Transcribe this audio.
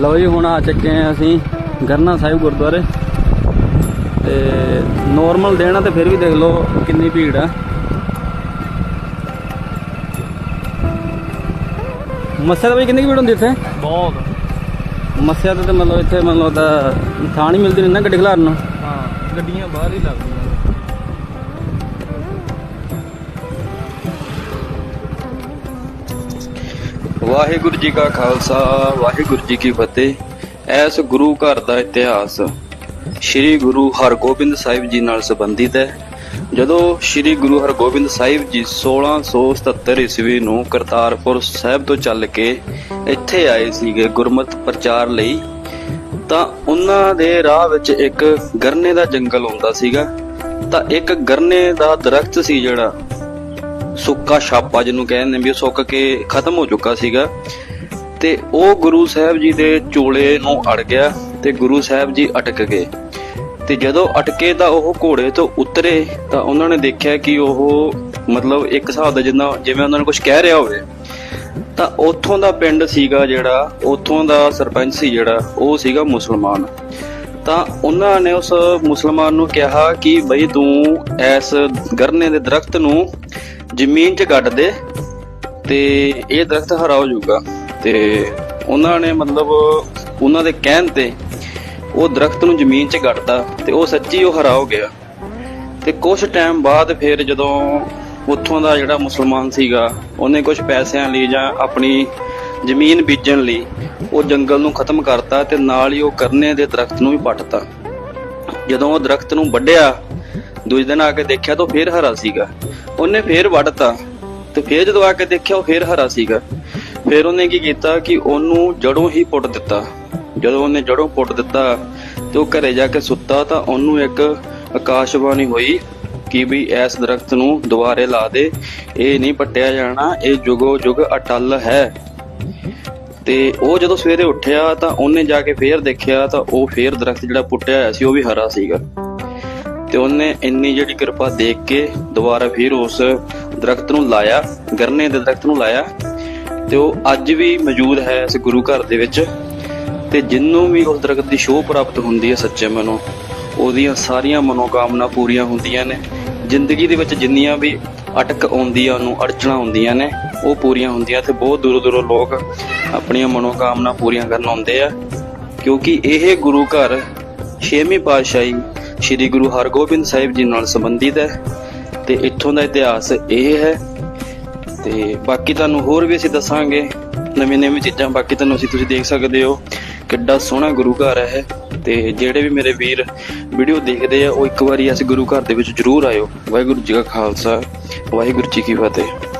ਲਓ ਜੀ ਹੁਣ ਆ ਚੱਕੇ ਆ ਅਸੀਂ ਗਰਨਾ ਸਾਹਿਬ ਗੁਰਦੁਆਰੇ। ਤੇ ਨੋਰਮਲ ਦੇਣਾ ਤੇ ਫਿਰ ਵੀ ਦੇਖ ਲਓ ਕਿੰਨੀ ਭੀੜ ਆ। ਮੱਸਿਆ ਦਾ ਵੀ ਕਿੰਨੀ ਭੀੜ ਹੁੰਦੀ ਇੱਥੇ? ਬਹੁਤ। ਮੱਸਿਆ ਤੇ ਤਾਂ ਮਤਲਬ ਇੱਥੇ ਮਤਲਬ ਤਾਂ ਥਾਂ ਨਹੀਂ ਮਿਲਦੀ ਨਾ ਗੱਡੀ ਖਲਾਰਨ ਨੂੰ। ਹਾਂ ਗੱਡੀਆਂ ਬਾਹਰ ਹੀ ਲੱਗਦੀਆਂ। ਵਾਹਿਗੁਰੂ ਜੀ ਕਾ ਖਾਲਸਾ, ਵਾਹਿਗੁਰੂ ਜੀ ਕੀ ਫਤਿਹ। ਐਸ ਗੁਰੂ ਘਰ ਦਾ ਇਤਿਹਾਸ ਸ੍ਰੀ ਗੁਰੂ ਹਰਗੋਬਿੰਦ ਸਾਹਿਬ ਜੀ ਨਾਲ ਸੰਬੰਧਿਤ ਹੈ। ਜਦੋਂ ਸ੍ਰੀ ਗੁਰੂ ਹਰਗੋਬਿੰਦ ਸਾਹਿਬ ਜੀ 1677 ਈਸਵੀ ਨੂੰ ਕਰਤਾਰਪੁਰ ਸਾਹਿਬ ਤੋਂ ਚੱਲ ਕੇ ਇੱਥੇ ਆਏ ਸੀਗੇ ਗੁਰਮਤਿ ਪ੍ਰਚਾਰ ਲਈ, ਤਾਂ ਉਹਨਾਂ ਦੇ ਰਾਹ ਵਿੱਚ ਇੱਕ ਗਰਨੇ ਦਾ ਜੰਗਲ ਹੁੰਦਾ ਸੀਗਾ। ਤਾਂ ਇੱਕ ਗਰਨੇ ਦਾ ਦਰਖਤ ਸੀ ਜਿਹੜਾ ਸੁੱਕਾ ਛਾਪਾ ਜਿਹਨੂੰ ਕਹਿੰਦੇ ਨੇ ਵੀ ਸੁੱਕ ਕੇ ਖਤਮ ਹੋ ਚੁੱਕਾ ਸੀਗਾ। ਤੇ ਉਹ ਗੁਰੂ ਸਾਹਿਬ ਜੀ ਦੇ ਚੋਲੇ ਨੂੰ ਅੜ ਗਿਆ ਤੇ ਗੁਰੂ ਸਾਹਿਬ ਜੀ ਅਟਕ ਗਏ। ਤੇ ਜਦੋਂ ਅਟਕੇ ਤਾਂ ਉਹ ਘੋੜੇ ਤੋਂ ਉਤਰੇ ਤਾਂ ਉਹਨਾਂ ਨੇ ਦੇਖਿਆ ਕਿ ਉਹ ਮਤਲਬ ਇੱਕ ਹਿਸਾਬ ਦਾ ਜਿੰਨਾ ਜਿਵੇਂ ਉਹਨਾਂ ਨੂੰ ਕੁਝ ਕਹਿ ਰਿਹਾ ਹੋਵੇ, ਤਾਂ ਉੱਥੋਂ ਦਾ ਪਿੰਡ ਸੀਗਾ ਜਿਹੜਾ, ਉੱਥੋਂ ਦਾ ਸਰਪੰਚ ਸੀ ਜਿਹੜਾ, ਉਹ ਸੀਗਾ ਮੁਸਲਮਾਨ। ਤਾਂ ਉਹਨਾਂ ਨੇ ਉਸ ਮੁਸਲਮਾਨ ਨੂੰ ਕਿਹਾ ਕਿ ਬਈ ਤੂੰ ਐਸ ਗਰਨੇ ਦੇ ਦਰਖਤ ਨੂੰ ਜ਼ਮੀਨ 'ਚ ਗੱਡ ਦੇ ਤੇ ਇਹ ਦਰਖਤ ਹਰਾ ਹੋ ਜਾਊਗਾ। ਤੇ ਉਹਨਾਂ ਨੇ ਮਤਲਬ ਉਹਨਾਂ ਦੇ ਕਹਿਣ ਤੇ ਉਹ ਦਰਖਤ ਨੂੰ ਜ਼ਮੀਨ 'ਚ ਗੱਡਤਾ ਤੇ ਉਹ ਸੱਚੀ ਉਹ ਹਰਾ ਹੋ ਗਿਆ। ਤੇ ਕੁਝ ਟਾਈਮ ਬਾਅਦ ਫਿਰ ਜਦੋਂ ਉੱਥੋਂ ਦਾ ਜਿਹੜਾ ਮੁਸਲਮਾਨ ਸੀਗਾ, ਉਹਨੇ ਕੁਝ ਪੈਸਿਆਂ ਲਈ ਜਾਂ ਆਪਣੀ ਜ਼ਮੀਨ ਬੀਜਣ ਲਈ ਉਹ ਜੰਗਲ ਨੂੰ ਖਤਮ ਕਰਤਾ ਤੇ ਨਾਲ ਹੀ ਉਹ ਕਰਨੇ ਦੇ ਦਰਖਤ ਨੂੰ ਵੀ ਪੱਟਤਾ। ਜਦੋਂ ਉਹ ਦਰਖਤ ਨੂੰ ਵੱਢਿਆ, ਦੂਜੇ ਦਿਨ ਆ ਕੇ ਦੇਖਿਆ ਤਾਂ ਉਹ ਫੇਰ ਹਰਾ ਸੀਗਾ। ਉਹਨੇ ਫੇਰ ਵੱਢਤਾ ਤੇ ਫੇਰ ਜਦੋਂ ਆ ਕੇ ਦੇਖਿਆ ਉਹ ਫੇਰ ਹਰਾ ਸੀਗਾ। ਫੇਰ ਉਹਨੇ ਕੀ ਕੀਤਾ ਕਿ ਉਹਨੂੰ ਜੜੋਂ ਹੀ ਪੁੱਟ ਦਿੱਤਾ। ਜਦੋਂ ਉਹਨੇ ਜੜੋਂ ਪੁੱਟ ਦਿੱਤਾ ਤੇ ਉਹ ਘਰੇ ਜਾ ਕੇ ਸੁੱਤਾ ਤਾਂ ਉਹਨੂੰ ਇੱਕ ਆਕਾਸ਼ਵਾਣੀ ਹੋਈ ਕਿ ਵੀ ਇਸ ਦਰਖਤ ਨੂੰ ਦੁਬਾਰੇ ਲਾ ਦੇ। ਇਹ ਨਹੀਂ ਪੱਟਿਆ ਜਾਣਾ, ਇਹ ਜੁਗੋ ਜੁਗ ਅਟਲ ਹੈ। ਤੇ ਉਹ ਜਦੋਂ ਸਵੇਰੇ ਉੱਠਿਆ ਤਾਂ ਉਹਨੇ ਜਾ ਕੇ ਫੇਰ ਦੇਖਿਆ ਤਾਂ ਉਹ ਫੇਰ ਦਰਖਤ ਜਿਹੜਾ ਪੁੱਟਿਆ ਹੋਇਆ ਸੀ ਉਹ ਵੀ ਹਰਾ ਸੀਗਾ। ਤੇ ਉਹਨੇ ਇੰਨੀ ਜਿਹੜੀ ਕਿਰਪਾ ਦੇਖ ਕੇ ਦੁਬਾਰਾ ਫਿਰ ਉਸ ਦਰਖਤ ਨੂੰ ਲਾਇਆ, ਗਰਨੇ ਦੇ ਦਰਖਤ ਨੂੰ ਲਾਇਆ। ਤੇ ਉਹ ਅੱਜ ਵੀ ਮੌਜੂਦ ਹੈ ਇਸ ਗੁਰੂ ਘਰ ਦੇ ਵਿੱਚ। ਤੇ ਜਿੰਨੂੰ ਵੀ ਉਸ ਦਰਖਤ ਦੀ ਸ਼ੋਅ ਪ੍ਰਾਪਤ ਹੁੰਦੀ ਹੈ ਸੱਚੇ ਮਨੋਂ, ਉਹਦੀਆਂ ਸਾਰੀਆਂ ਮਨੋਕਾਮਨਾ ਪੂਰੀਆਂ ਹੁੰਦੀਆਂ ਨੇ। ਜ਼ਿੰਦਗੀ ਦੇ ਵਿੱਚ ਜਿੰਨੀਆਂ ਵੀ ਅਟਕ ਆਉਂਦੀਆਂ ਨੂੰ, ਅੜਚਣਾ ਹੁੰਦੀਆਂ ਨੇ, ਉਹ ਪੂਰੀਆਂ ਹੁੰਦੀਆਂ ਤੇ ਬਹੁਤ ਦੂਰੋਂ ਦੂਰੋਂ ਲੋਕ ਆਪਣੀਆਂ ਮਨੋਕਾਮਨਾ ਪੂਰੀਆਂ ਕਰਨ ਆਉਂਦੇ ਆ। ਕਿਉਂਕਿ ਇਹ ਗੁਰੂ ਘਰ ਛੇਵੀਂ ਪਾਤਸ਼ਾਹੀ ਸ੍ਰੀ ਗੁਰੂ ਹਰਗੋਬਿੰਦ ਸਾਹਿਬ ਜੀ ਨਾਲ ਸੰਬੰਧਿਤ ਹੈ ਤੇ ਇੱਥੋਂ ਦਾ ਇਤਿਹਾਸ ਇਹ ਹੈ। ਤੇ ਬਾਕੀ ਤੁਹਾਨੂੰ ਹੋਰ ਵੀ ਅਸੀਂ ਦੱਸਾਂਗੇ ਨਵੀਂ ਨਵੀਂ ਚੀਜ਼ਾਂ ਬਾਕੀ ਤੁਹਾਨੂੰ ਅਸੀਂ ਤੁਸੀਂ ਦੇਖ ਸਕਦੇ ਹੋ। ਕਿੱਡਾ ਸੋਹਣਾ ਗੁਰੂ ਘਰ ਹੈ ਤੇ ਜਿਹੜੇ ਵੀ ਮੇਰੇ ਵੀਰ ਵੀਡੀਓ ਦੇਖਦੇ ਆ, ਉਹ ਇੱਕ ਵਾਰੀ ਇਸ ਗੁਰੂ ਘਰ ਦੇ ਵਿੱਚ ਜਰੂਰ ਆਇਓ। ਵਾਹਿਗੁਰੂ ਜੀ ਕਾ ਖਾਲਸਾ, ਵਾਹਿਗੁਰੂ ਜੀ ਕੀ ਫਤਿਹ।